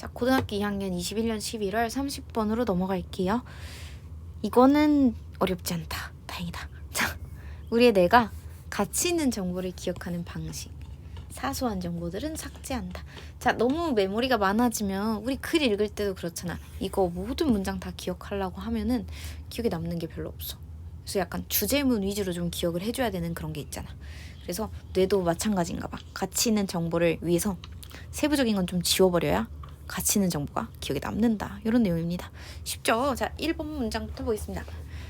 자, 고등학교 2학년 21년 11월 30번으로 넘어갈게요. 이거는 어렵지 않다. 다행이다. 자, 우리의 뇌가 가치 있는 정보를 기억하는 방식. 사소한 정보들은 삭제한다. 자, 너무 메모리가 많아지면 우리 글 읽을 때도 그렇잖아. 이거 모든 문장 다 기억하려고 하면은 기억에 남는 게 별로 없어. 그래서 약간 주제문 위주로 좀 기억을 해줘야 되는 그런 게 있잖아. 그래서 뇌도 마찬가지인가 봐. 가치 있는 정보를 위해서 세부적인 건 좀 지워버려야 가치 있는 정보가 기억에 남는다. 이런 내용입니다. 쉽죠? 자, 1번 문장부터 보겠습니다.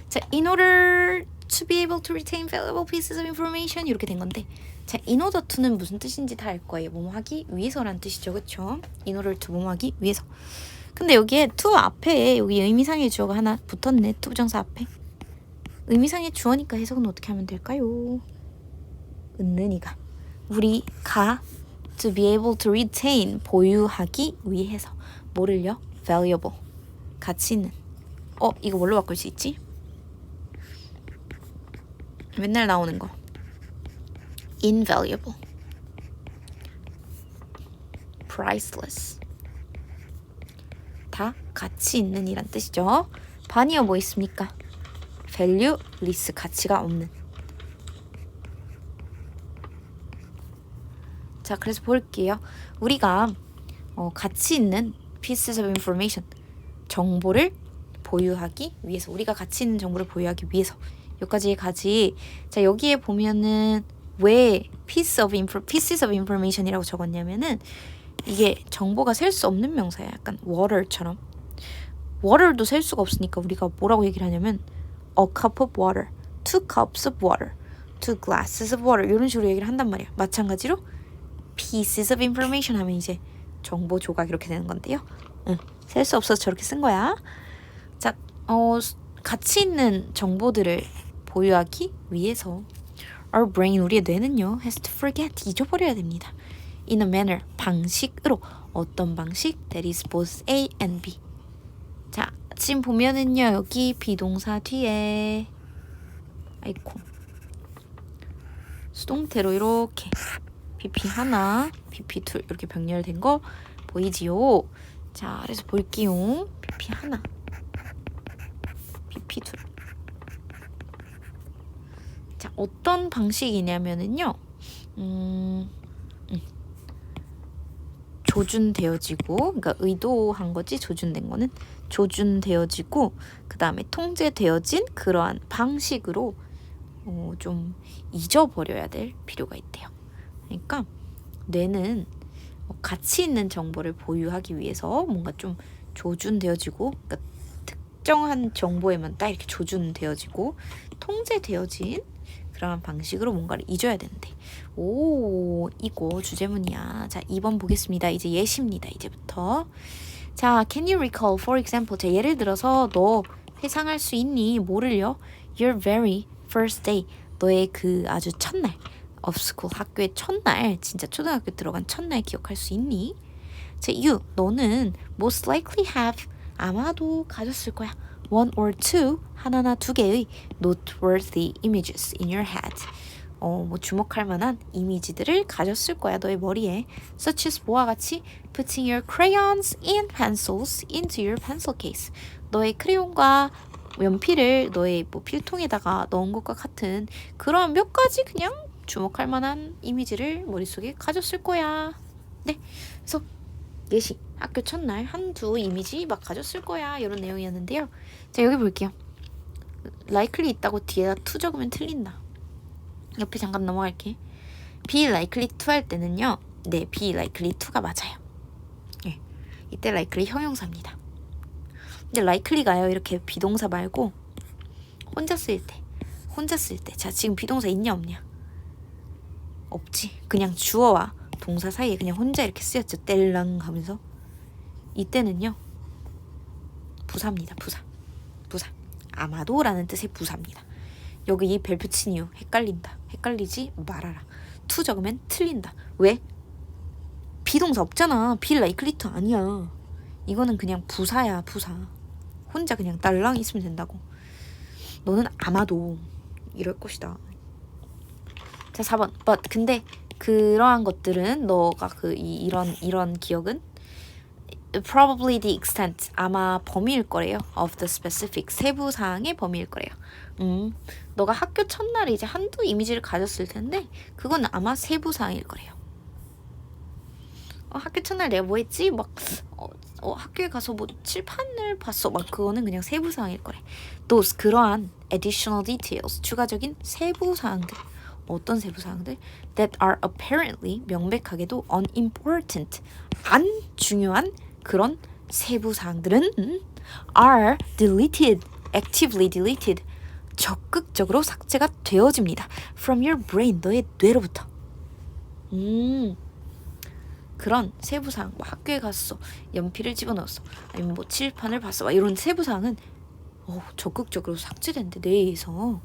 자, in order to be able to retain valuable pieces of information 이렇게 된 건데 자, in order to는 무슨 뜻인지 다 알 거예요. 뭐뭐 하기 위해서란 뜻이죠. 그쵸? in order to 뭐뭐 하기 위해서. 근데 여기에 to 앞에 여기 의미상의 주어가 하나 붙었네. to 부정사 앞에. 의미상의 주어니까 해석은 어떻게 하면 될까요? 은는이가 우리가 to be able to retain 보유하기 위해서. 뭐를요? valuable. 가치 있는. 어 이거 뭘로 바꿀 수 있지? 맨날 나오는 거. invaluable. priceless. 다 가치 있는 이란 뜻이죠. 반이어 뭐 있습니까? valueless 가치가 없는 자, 그래서 볼게요. 우리가 어, 가치 있는 pieces of information 정보를 보유하기 위해서 우리가 가치 있는 정보를 보유하기 위해서 여기까지 가지. 자, 여기에 보면은 왜 piece of info, pieces of information이라고 적었냐면은 이게 정보가 셀 수 없는 명사야. 약간 water처럼. water도 셀 수가 없으니까 우리가 뭐라고 얘기를 하냐면 a cup of water, two cups of water, two glasses of water 이런 식으로 얘기를 한단 말이야. 마찬가지로 pieces of information 하면 이제 정보 조각 이렇게 되는 건데요. 응, 셀 수 없어서 저렇게 쓴 거야. 자, 어, 가치 있는 정보들을 보유하기 위해서 our brain 우리의 뇌는요 has to forget 잊어버려야 됩니다. in a manner 방식으로 어떤 방식 that is both A and B. 자, 지금 보면은요 여기 비동사 뒤에 아이코 수동태로 이렇게 BP 하나, BP 둘 이렇게 병렬된 거 보이지요? 자, 그래서 볼게요. BP 하나, BP 둘. 자, 어떤 방식이냐면은요, 음, 음. 조준되어지고, 그러니까 의도한 거지 조준된 거는 조준되어지고, 그 다음에 통제되어진 그러한 방식으로 어, 좀 잊어버려야 될 필요가 있대요. 그러니까 뇌는 뭐 가치 있는 정보를 보유하기 위해서 뭔가 좀 조준되어지고 그러니까 특정한 정보에만 딱 이렇게 조준되어지고 통제되어진 그런 방식으로 뭔가를 잊어야 되는데 오 이거 주제문이야. 자 2번 보겠습니다. 이제 예시입니다 이제부터. 자 can you recall for example 자 예를 들어서 너 회상할 수 있니? 뭐를요 your very first day. 너의 그 아주 첫날 school 학교의 첫날 진짜 초등학교 들어간 첫날 기억할 수 있니? 자, you 너는 most likely have 아마도 가졌을 거야. one or two 하나나 두 개의 noteworthy images in your head. 어, 뭐 주목할 만한 이미지들을 가졌을 거야 너의 머리에. such as 뭐와 같이 putting your crayons and pencils into your pencil case. 너의 크레용과 연필을 너의 뭐 필통에다가 넣은 것과 같은 그런 몇 가지 그냥 주목할 만한 이미지를 머릿속에 가졌을 거야. 네. 그래서 예시 학교 첫날 한두 이미지 막 가졌을 거야. 이런 내용이었는데요. 자, 여기 볼게요. likely 있다고 뒤에다 to 적으면 틀린다. 옆에 잠깐 넘어갈게. be likely to 할 때는요. 네, be likely to가 맞아요. 예. 이때 likely 형용사입니다. 근데 likely가요. 이렇게 비동사 말고 혼자 쓸 때. 혼자 쓸 때. 자, 지금 비동사 있냐 없냐? 없지. 그냥 주어와 동사 사이에 그냥 혼자 이렇게 쓰였죠. 뗄랑 하면서. 이때는요. 부사입니다. 부사. 부사. 아마도라는 뜻의 부사입니다. 여기 이 이유 헷갈린다. 헷갈리지 말아라. 투 적으면 틀린다. 왜? 비동사 없잖아. 빌 라이클리트 아니야. 이거는 그냥 부사야, 부사. 혼자 그냥 딸랑 있으면 된다고. 너는 아마도 이럴 것이다. 자, 4번. but 근데 그러한 것들은 너가 그 이, 이런 이런 기억은 probably the extent 아마 범위일 거래요. of the specific 세부 사항의 범위일 거래요. 음, 너가 학교 첫날에 이제 한두 이미지를 가졌을 텐데 그건 아마 세부 사항일 거래요. 어, 학교 첫날 내가 뭐 했지? 막 어, 어, 학교에 가서 뭐 칠판을 봤어. 막 그거는 그냥 세부 사항일 거래. those 그러한 additional details 추가적인 세부 사항들 어떤 세부 사항들 that are apparently 명백하게도 unimportant 안 중요한 그런 세부 사항들은 are deleted actively deleted 적극적으로 삭제가 되어집니다. From your brain 너의 뇌로부터. 음 그런 세부 사항. 뭐 학교에 갔어. 연필을 집어넣었어. 아니면 뭐 칠판을 봤어. 막 이런 세부 사항은 어, 적극적으로 삭제된대 뇌에서.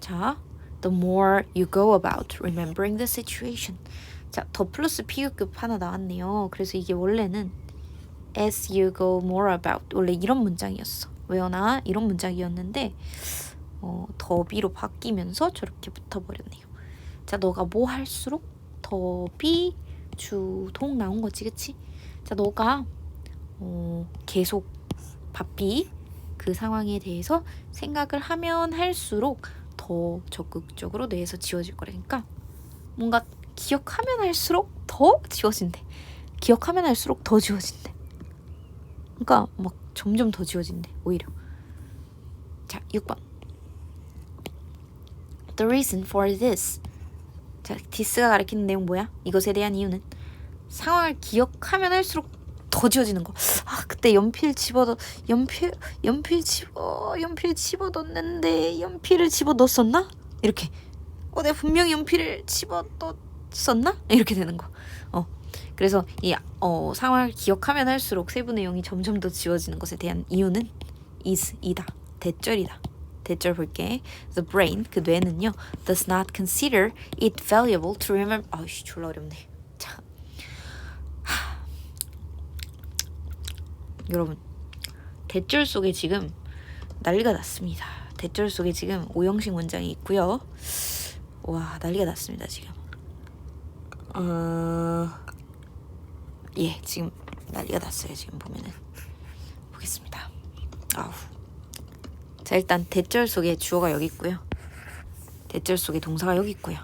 자 the more you go about remembering the situation. 자, 더 플러스 피규급 하나 나왔네요. 그래서 이게 원래는 as you go more about 원래 이런 문장이었어. 왜요나 이런 문장이었는데 어, 더비로 바뀌면서 저렇게 붙어버렸네요. 자, 너가 뭐 할수록 더비 주동 나온 거지, 그치? 자, 너가 어, 계속 바삐 그 상황에 대해서 생각을 하면 할수록 더 적극적으로 뇌에서 지워질 거라니까 뭔가 기억하면 할수록 더 지워진대. 기억하면 할수록 더 지워진대. 그러니까 막 점점 더 지워진대. 오히려. 자, 6번. The reason for this. 자, 디스가 가리키는 내용 뭐야? 이것에 대한 이유는 상황을 기억하면 할수록 더 지워지는 거. 아 그때 연필 집어넣 연필 연필 집어 연필 집어 넣었는데 연필을 집어 넣었었나? 이렇게. 어 내가 분명히 연필을 집어 넣었었나? 이렇게 되는 거. 어 그래서 이 어, 상황을 기억하면 할수록 세분의 영이 점점 더 지워지는 것에 대한 이유는 is 이다 대절이다. 대절 볼게. The brain 그 뇌는요 does not consider it valuable to remember. 아씨 졸라 어렵네. 자. 여러분 대절 속에 지금 난리가 났습니다. 대절 속에 지금 오형식 문장이 있고요. 와 난리가 났습니다 지금. 어... 예 지금 난리가 났어요 지금 보면은 보겠습니다. 아우. 자 일단 대절 속에 주어가 여기 있고요. 대절 속에 동사가 여기 있고요.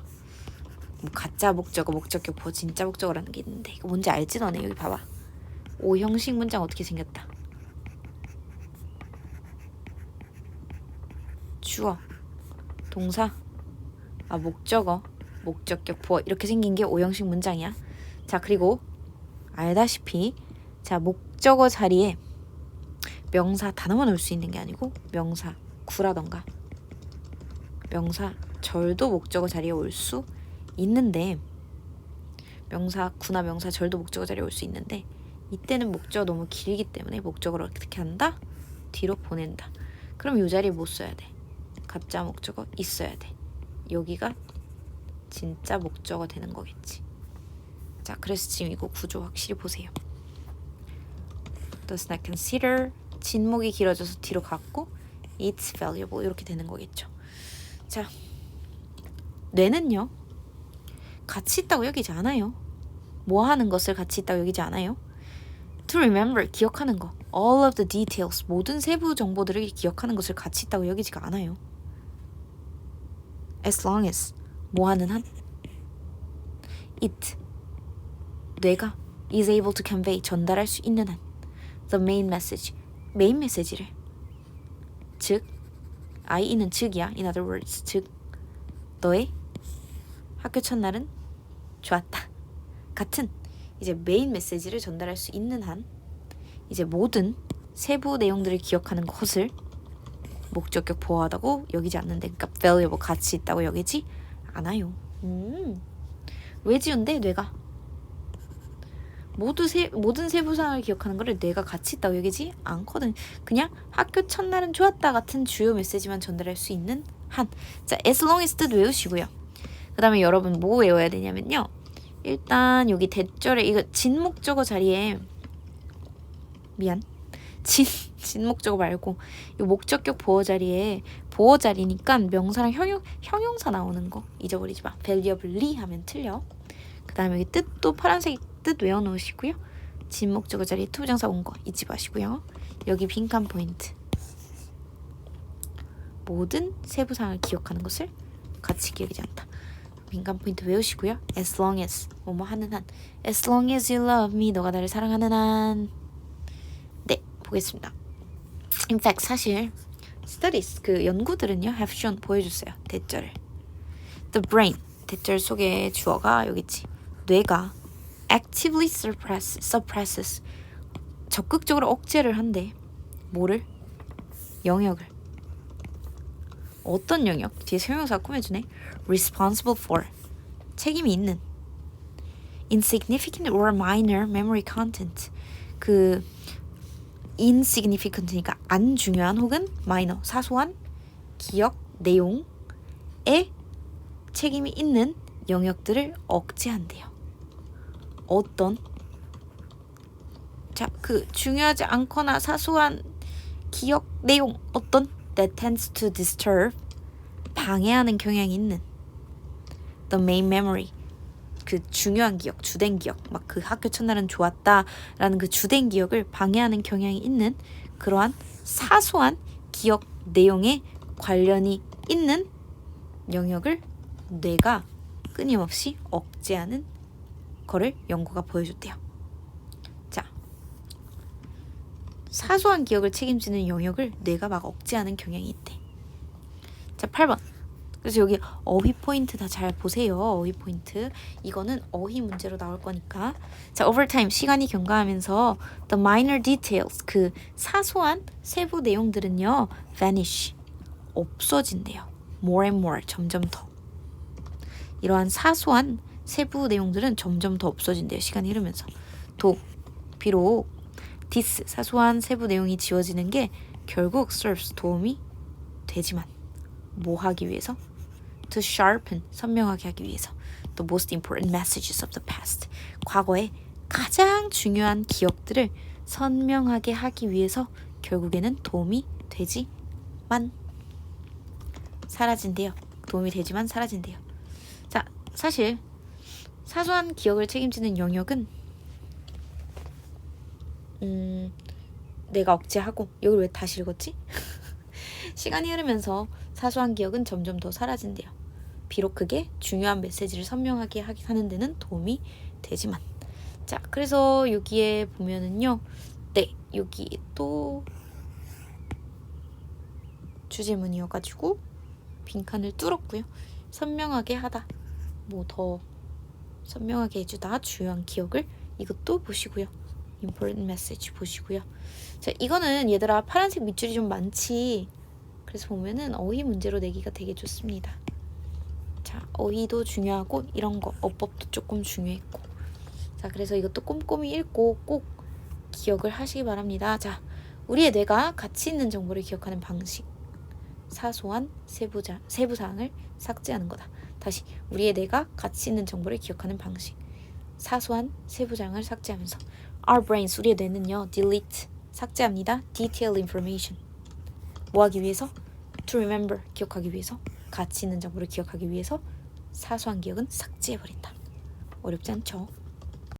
뭐 가짜 목적어 목적격 보호 진짜 목적어라는 게 있는데 이거 뭔지 알지 너네 여기 봐봐. 오형식 문장 어떻게 생겼다? 주어, 동사, 아 목적어, 목적격, 보어 이렇게 생긴 게 오형식 문장이야. 자 그리고 알다시피 자 목적어 자리에 명사 단어만 올 수 있는 게 아니고 명사 구라던가 명사 절도 목적어 자리에 올 수 있는데 명사 구나 명사 절도 목적어 자리에 올 수 있는데 이때는 목적어 너무 길기 때문에 목적어를 어떻게 한다? 뒤로 보낸다. 그럼 이 자리에 못 써야 돼. 가짜 목적어 있어야 돼. 여기가 진짜 목적어 되는 거겠지. 자, 그래서 지금 이거 구조 확실히 보세요. Does not consider 진목이 길어져서 뒤로 갔고 It's valuable 이렇게 되는 거겠죠. 자, 뇌는요 가치 있다고 여기지 않아요. 뭐 하는 것을 가치 있다고 여기지 않아요. To remember 기억하는 거. All of the details 모든 세부 정보들을 기억하는 것을 가치 있다고 여기지가 않아요. As long as 뭐 하는 한 it 뇌가 is able to convey 전달할 수 있는 한 the main message 메인 메시지를 즉 I는 즉이야 in other words 즉 너의 학교 첫날은 좋았다 같은 이제 메인 메시지를 전달할 수 있는 한 이제 모든 세부 내용들을 기억하는 것을 목적격 보호하다고 여기지 않는데 그러니까 valuable 가치 있다고 여기지 않아요. 음. 왜 지운데 뇌가 모두 세, 모든 세부사항을 기억하는 거를 뇌가 가치 있다고 여기지 않거든. 그냥 학교 첫날은 좋았다 같은 주요 메시지만 전달할 수 있는 한. 자, as long as 뜻 외우시고요. 그 다음에 여러분 뭐 외워야 되냐면요. 일단 여기 대절에 이거 진목적어 자리에 미안 진 진목적어 말고 이 목적격 보어 자리에 보어 자리니까 명사랑 형용 형용사 나오는 거 잊어버리지 마. valuably 하면 틀려. 그 다음에 여기 뜻도 파란색 뜻 외워 놓으시고요. 진목적어 자리에 투부정사 온 거 잊지 마시고요. 여기 빈칸 포인트. 모든 세부사항을 기억하는 것을 같이 기억하지 않다. 빈칸 포인트 외우시고요. As long as 뭐뭐 하는 한 As long as you love me 너가 나를 사랑하는 한 네, 보겠습니다. In fact 사실 studies 그 연구들은요 have shown 보여줬어요. 대절을 The brain 대절 속에 주어가 여기 있지. 뇌가 actively suppress, suppresses 적극적으로 억제를 한대. 뭐를? 영역을. 어떤 영역? 뒤에 설명서가 꾸며주네. responsible for 책임이 있는 insignificant or minor memory content 그 insignificant니까 안 중요한 혹은 minor 사소한 기억 내용에 책임이 있는 영역들을 억제한대요. 어떤 자, 그 중요하지 않거나 사소한 기억 내용 어떤 that tends to disturb 방해하는 경향이 있는. The main memory. 그 중요한 기억, 주된 기억, 막 그 학교 첫날은 좋았다라는 그 주된 기억을 방해하는 경향이 있는 그러한 사소한 기억 내용에 관련이 있는 영역을 뇌가 끊임없이 억제하는 거를 연구가 보여줬대요. 자, 사소한 기억을 책임지는 영역을 뇌가 막 억제하는 경향이 있대. 자, 8번. 그래서 여기 어휘 포인트 다 잘 보세요. 어휘 포인트. 이거는 어휘 문제로 나올 거니까. 자, over 시간이 경과하면서 the minor details 그 사소한 세부 내용들은요. vanish 없어진대요. more and more 점점 더. 이러한 사소한 세부 내용들은 점점 더 없어진대요. 시간이 흐르면서. 도 비록 this 사소한 세부 내용이 지워지는 게 결국 serves 도움이 되지만 뭐 하기 위해서? To sharpen 선명하게 하기 위해서 the most important messages of the past 과거의 가장 중요한 기억들을 선명하게 하기 위해서 결국에는 도움이 되지만 사라진대요. 도움이 되지만 사라진대요. 자, 사실 사소한 기억을 책임지는 영역은 음, 내가 억제하고 여기 왜 다시 읽었지? 시간이 흐르면서 사소한 기억은 점점 더 사라진대요. 비록 그게 중요한 메시지를 선명하게 하게 하는 데는 도움이 되지만. 자, 그래서 여기에 보면은요. 네, 여기 또 주제문이어가지고 빈칸을 뚫었고요. 선명하게 하다. 뭐 더 선명하게 해주다. 중요한 기억을 이것도 보시고요. Important message 보시고요. 자, 이거는 얘들아 파란색 밑줄이 좀 많지. 그래서 보면은 어휘 문제로 내기가 되게 좋습니다. 자, 어휘도 중요하고 이런 거 어법도 조금 중요했고. 자, 그래서 이것도 꼼꼼히 읽고 꼭 기억을 하시기 바랍니다. 자, 우리의 뇌가 가치 있는 정보를 기억하는 방식. 사소한 세부자, 세부 사항을 삭제하는 거다. 다시 우리의 뇌가 가치 있는 정보를 기억하는 방식. 사소한 세부 사항을 삭제하면서 our brains 우리의 뇌는요 delete 삭제합니다. detailed information 뭐 하기 위해서? to remember 기억하기 위해서 가치 있는 정보를 기억하기 위해서 사소한 기억은 삭제해버린다. 어렵지 않죠?